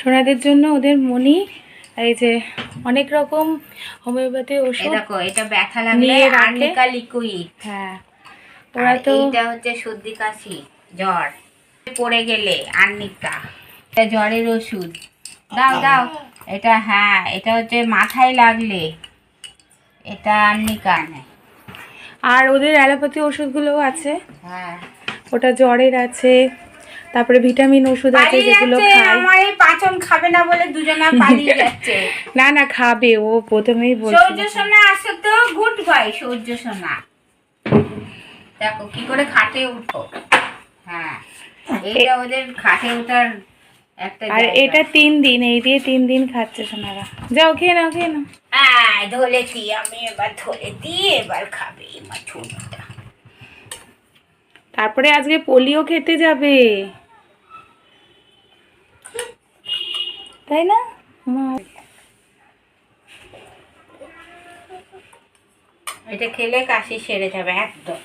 সোনাদের জন্য ওদের মনি এই যে অনেক রকম হোমিওপ্যাথি ওষুধ দেখো এটা ব্যথা লাগলে আর্নিকা লিকুইড। হ্যাঁ। ওরা তো এটা হচ্ছে সর্দি কাশি জ্বর। পড়ে গেলে আর্নিকা। এটা জ্বরের ওষুধ। দাও দাও। এটা হ্যাঁ এটা হচ্ছে মাথায় লাগলে এটা আর্নিকা আর ওদের অ্যালোপ্যাথি ওষুধগুলোও আছে। হ্যাঁ। ওটা জ্বরের আছে। তারপরে ভিটামিন ওষুধ আছে যেগুলো খায় আমার এই পাচন খাবে না বলে দুজনা পালিয়ে যাচ্ছে। না না খাবে ও প্রথমেই সূর্য বলছিল সোনা আসে তো গুড বাই সূর্য সোনা। দেখো কি করে খাটে উঠো। হ্যাঁ এইটা ওদের খাটে ওঠার আর এটা তিন দিন এই দিয়ে তিন দিন খাচ্ছে সোনারা। যাও খেয়ে নাও খেয়ে নাও। হ্যাঁ ধরেছি আমি এবার ধরে ধরেছি এবার খাবে আমার তারপরে আজকে পোলিও খেতে যাবে। তাই না? এটা খেলে কাশি সেরে যাবে একদম।